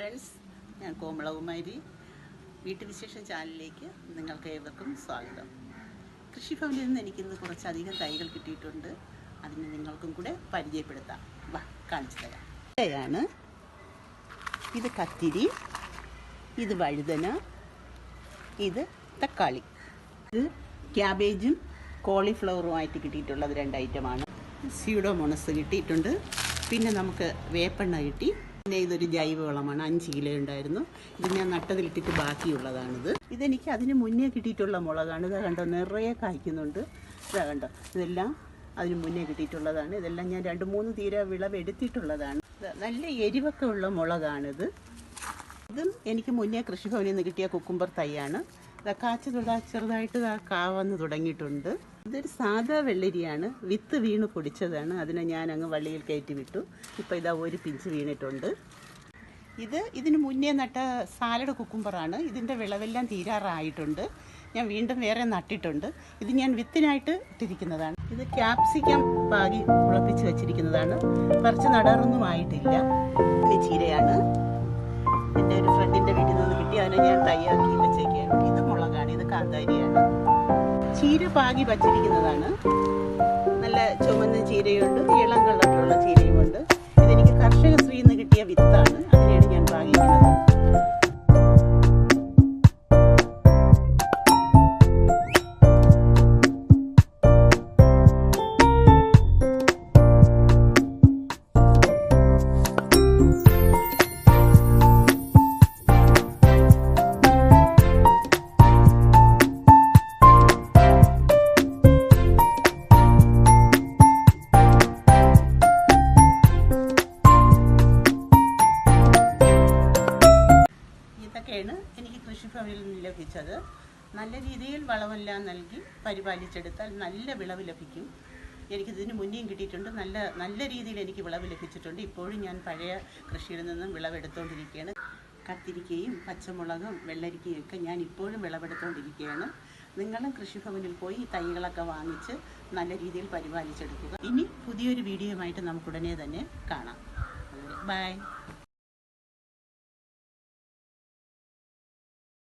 Friends ഞാൻ കോമളകുമാരി. വീട്ടുവിശേഷം ചാനലിലേക്ക് നിങ്ങൾക്ക് ഏവർക്കും സ്വാഗതം. കൃഷിഭവനിൽ നിന്ന് എനിക്കിന്ന് കുറച്ചധികം തൈകൾ കിട്ടിയിട്ടുണ്ട്. അതിന് നിങ്ങൾക്കും കൂടെ പരിചയപ്പെടുത്താം. വാ കാണിച്ചു തരാം. ഇതാണ് ഇത് കത്തിരി ഇത് വഴുതന ഇത് തക്കാളി. ഇത് ക്യാബേജും കോളിഫ്ലവറുമായിട്ട് കിട്ടിയിട്ടുള്ളത് രണ്ട് ഐറ്റമാണ്. സ്യൂഡോമോണസ് കിട്ടിയിട്ടുണ്ട്. പിന്നെ നമുക്ക് വേപ്പെണ്ണ കിട്ടി. പിന്നെ ഇതൊരു ജൈവവളമാണ് അഞ്ച് കിലോ ഉണ്ടായിരുന്നു. ഇത് ഞാൻ നട്ടതിലിട്ടിട്ട് ബാക്കിയുള്ളതാണിത്. ഇതെനിക്ക് അതിന് മുന്നേ കിട്ടിയിട്ടുള്ള മുളകാണ്. ഇത് കണ്ടോ നിറയെ കായ്ക്കുന്നുണ്ട്. ഇതാ കണ്ടോ ഇതെല്ലാം അതിന് മുന്നേ കിട്ടിയിട്ടുള്ളതാണ്. ഇതെല്ലാം ഞാൻ രണ്ട് മൂന്ന് തീര വിളവെടുത്തിട്ടുള്ളതാണ് എടുത്തിട്ടുള്ളതാണ്. നല്ല എരിവൊക്കെ ഉള്ള മുളകാണിത്. ഇതും എനിക്ക് മുന്നേ കൃഷിഭവനിൽ നിന്ന് കിട്ടിയ കുക്കുംബർ തൈയാണ്. കാച്ച ഉള്ള ചെറുതായിട്ട് ആ കാവന്ന് തുടങ്ങിയിട്ടുണ്ട്. ഇതൊരു സാധാ വെള്ളരിയാണ്. വിത്ത് വീണ് പൊടിച്ചതാണ്. അതിനെ ഞാൻ അങ്ങ് വള്ളിയിൽ കയറ്റി വിട്ടു ഇപ്പം ഇതാ ഒരു പിഞ്ച് വീണിട്ടുണ്ട്. ഇത് ഇതിന് മുന്നേ നട്ട സാലഡ് കുക്കുംബറാണ്. ഇതിന്റെ വിളവെല്ലാം തീരാറായിട്ടുണ്ട്. ഞാൻ വീണ്ടും വേറെ നട്ടിട്ടുണ്ട്. ഇത് ഞാൻ വിത്തിനായിട്ട് ഇട്ടിരിക്കുന്നതാണ്. ഇത് ക്യാപ്സിക്കം പാകി ഉളപ്പിച്ച് വെച്ചിരിക്കുന്നതാണ്. കുറച്ച് നടാറൊന്നും ആയിട്ടില്ല. ചീരയാണ്. എന്റെ ഒരു ഫ്രണ്ടിന്റെ വീട്ടിൽ നിന്ന് കിട്ടി അതിനെ ഞാൻ തയ്യാക്കി ചീര പാകി വച്ചിരിക്കുന്നതാണ്. നല്ല ചുമന്ന ചീരയുണ്ട് ഇളം കളറിലുള്ള ഇതൊക്കെയാണ് എനിക്ക് കൃഷിഭവനിൽ നിന്ന് ലഭിച്ചത്. നല്ല രീതിയിൽ വളമെല്ലാം നൽകി പരിപാലിച്ചെടുത്താൽ നല്ല വിളവ് ലഭിക്കും. എനിക്കിതിന് മുന്നേയും കിട്ടിയിട്ടുണ്ട്. നല്ല നല്ല രീതിയിൽ എനിക്ക് വിളവ് ലഭിച്ചിട്ടുണ്ട്. ഇപ്പോഴും ഞാൻ പഴയ കൃഷിയിൽ നിന്നും വിളവെടുത്തുകൊണ്ടിരിക്കുകയാണ് കത്തിരിക്കയും പച്ചമുളകും വെള്ളരിക്കയും ഒക്കെ ഞാൻ ഇപ്പോഴും വിളവെടുത്തുകൊണ്ടിരിക്കുകയാണ് നിങ്ങളും കൃഷിഭവനിൽ പോയി തൈകളൊക്കെ വാങ്ങിച്ച് നല്ല രീതിയിൽ പരിപാലിച്ചെടുക്കുക. ഇനി പുതിയൊരു വീഡിയോയുമായിട്ട് നമുക്കുടനെ തന്നെ കാണാം. ബൈ.